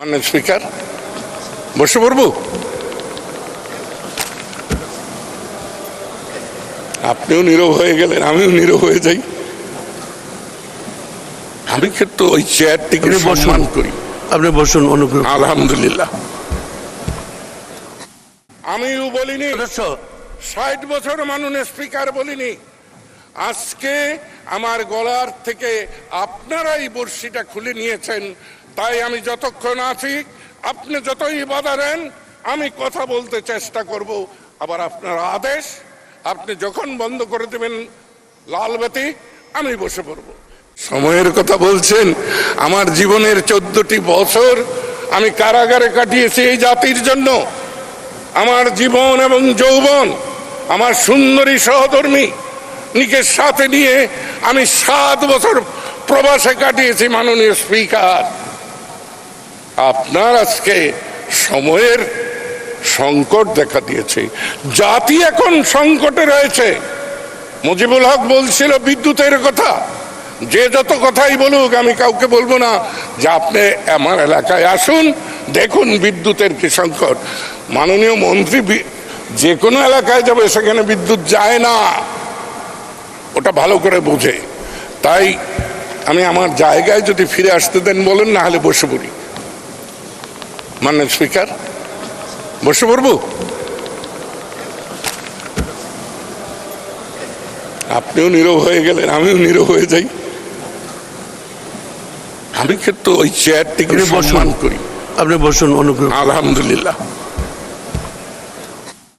মাননীয় স্পিকার বসে পড়ব? আপনিও নীরব হয়ে গেলেন আমিও নীরব হয়ে যাই। আমি কিন্তু ওই চেয়ারটিকে। সম্মান করি। আপনি বসুন অনুগ্রহ। আলহামদুলিল্লাহ। আমিও বলিনি ষাট বছর মাননীয় স্পিকার বলিনি। আজকে আমার গলার থেকে আপনারাই বর্ষিটা খুলে নিয়েছেন। তাই আমি যতক্ষণ আছি, আপনি যতই বাধা দেন, আমি কথা বলতে চেষ্টা করব। আবার আপনার আদেশ, আপনি যখন বন্ধ করে দেবেন লাল বাতি, আমি বসে পড়ব। সময়ের কথা বলছেন, আমার জীবনের চোদ্দটি বছর আমি কারাগারে কাটিয়েছি এই জাতির জন্য। আমার জীবন এবং যৌবন, আমার সুন্দরী সহধর্মী নিকে সাথে নিয়ে আমি সাত বছর প্রবাসে কাটিয়েছি মাননীয় স্পিকার। আপনার আজকে সময়ের সংকট দেখা দিয়েছে। জাতি এখন সংকটে রয়েছে। মুজিবুল হক বলছিল, বিদ্যুতের কথা। যে যত কথাই বলুক, আমি কাউকে বলব না। যে আপনি আমার এলাকায় আসুন, দেখুন বিদ্যুতের কি সংকট। মাননীয় মন্ত্রী যে কোনো এলাকায় যাবে, সেখানে বিদ্যুৎ যায় না। ওটা ভালো করে বোঝে। তাই আমি আমার জায়গায় যদি ফিরে আসতে দেন বলেন না হলে বসে পড়ি। মাননীয় স্পিকার বসে পড়ব? আপনিও নীরব হয়ে গেলেন আমিও নীরব হয়ে যাই। আমি কিন্তু ওই চেয়ারটিকে। সম্মান করি। আপনি বসুন অনুগ্রহ আলহামদুলিল্লাহ।